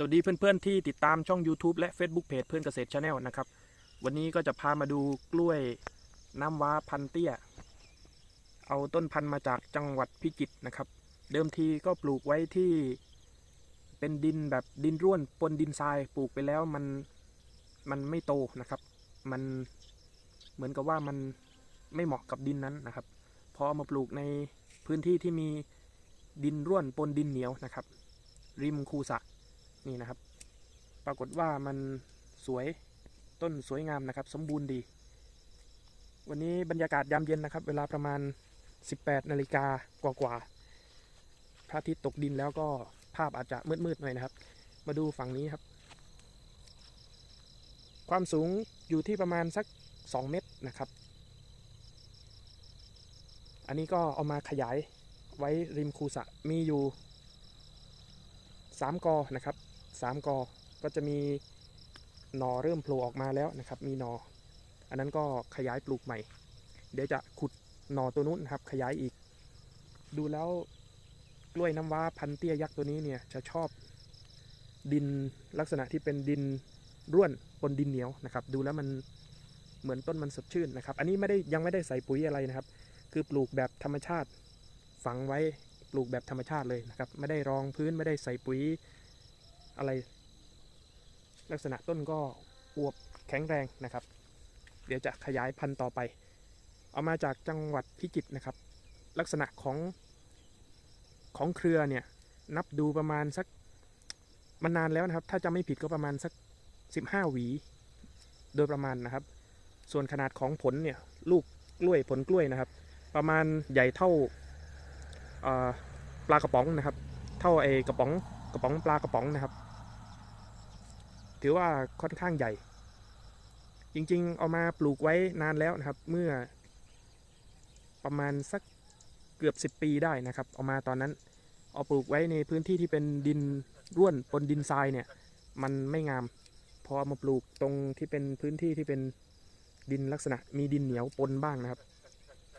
สวัสดีเพื่อนๆที่ติดตามช่อง YouTube และ Facebook เพจเพื่อนเกษตรชาแนลนะครับ วันนี้ก็จะพามาดูกล้วยน้ำว้าพันเตี้ย เอาต้นพันธุ์มาจากจังหวัดพิจิตรนะครับ เดิมทีก็ปลูกไว้ที่เป็นดินแบบดินร่วนปนดินทรายปลูกไปแล้วมันมันไม่โตนะครับ มันเหมือนกับว่ามันไม่เหมาะกับดินนั้นนะครับ พอมาปลูกในพื้นที่ที่มีดินร่วนปนดินเหนียวนะครับ ริมคูสระ นี่นะครับ ปรากฏว่ามันสวยต้นสวยงามนะครับ สมบูรณ์ดี วันนี้บรรยากาศยามเย็นนะครับ เวลาประมาณ 18นาฬิกากว่าๆพระอาทิตย์ตกดินแล้วก็ภาพอาจจะมืดๆหน่อยนะครับ มาดูฝั่งนี้ครับ ความสูงอยู่ที่ประมาณสัก 2 เมตรนะครับ อันนี้ก็เอามาขยายไว้ริมคูสะมีอยู่ 3กอนะครับ3กอก็จะมีหนอเริ่มโผล่ออกมาแล้วนะครับ มีหนอ อันนั้นก็ขยายปลูกใหม่ เดี๋ยวจะขุดหนอตัวนู้นนะครับ ขยายอีก ดูแล้วกล้วยน้ำว้าพันเตี้ยยักษ์ตัวนี้เนี่ยจะชอบดินลักษณะที่เป็นดินร่วนปนดินเหนียวนะครับ ดูแล้วมันเหมือนต้นมันสดชื่นนะครับ อันนี้ไม่ได้ยังไม่ได้ใส่ปุ๋ยอะไรนะครับ คือปลูกแบบธรรมชาติฝังไว้ ปลูกแบบธรรมชาติเลยนะครับ ไม่ได้รองพื้นไม่ได้ใส่ปุ๋ยอะไร ลักษณะต้นก็อวบแข็งแรงนะครับ เดี๋ยวจะขยายพันธุ์ต่อไป เอามาจากจังหวัดพิจิตรนะครับ ลักษณะของของเครือเนี่ยนับดูประมาณสักมันนานแล้วนะครับ ถ้าจะไม่ผิดก็ประมาณสัก 15 หวี โดยประมาณนะครับ ส่วนขนาดของผลเนี่ยลูกกล้วยผลกล้วยนะครับ ประมาณใหญ่เท่า ปลากระป๋องนะครับ เท่าไอ้กระป๋องกระป๋องปลากระป๋องนะครับ ถือว่าค่อนข้างใหญ่ จริงๆ เอามาปลูกไว้นานแล้วนะครับ เมื่อประมาณสักเกือบ 10 ปีได้นะครับ เอามาตอนนั้นเอาปลูกไว้ในพื้นที่ที่เป็นดินร่วนปนดินทรายเนี่ย มันไม่งาม พอเอามาปลูกตรงที่เป็นพื้นที่ที่เป็นดินลักษณะมีดินเหนียวปนบ้างนะครับ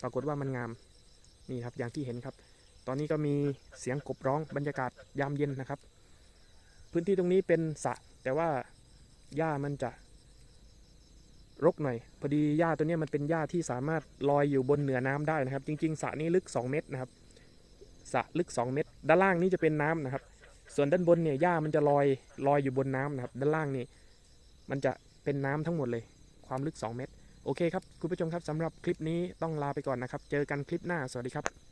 ปรากฏว่ามันงามนี่ครับอย่างที่เห็นครับ ตอนนี้ก็มีเสียงกบร้องบรรยากาศยามเย็นนะครับ พื้นที่ตรงนี้เป็นสระแต่ว่าหญ้ามันจะรกหน่อย พอดีหญ้าตัวนี้มันเป็นหญ้าที่สามารถลอยอยู่บนเหนือน้ำได้นะครับ จริง ๆสระนี้ลึก 2 เมตรนะครับสระลึก 2 เมตร ด้านล่างนี่จะเป็นน้ำนะครับ ส่วนด้านบนเนี่ยหญ้ามันจะลอยลอยอยู่บนน้ำนะครับ ด้านล่างนี่มันจะเป็นน้ำทั้งหมดเลย ความลึก 2 เมตร โอเคครับ คุณผู้ชมครับสำหรับคลิปนี้ต้องลาไปก่อนนะครับ เจอกันคลิปหน้า สวัสดีครับ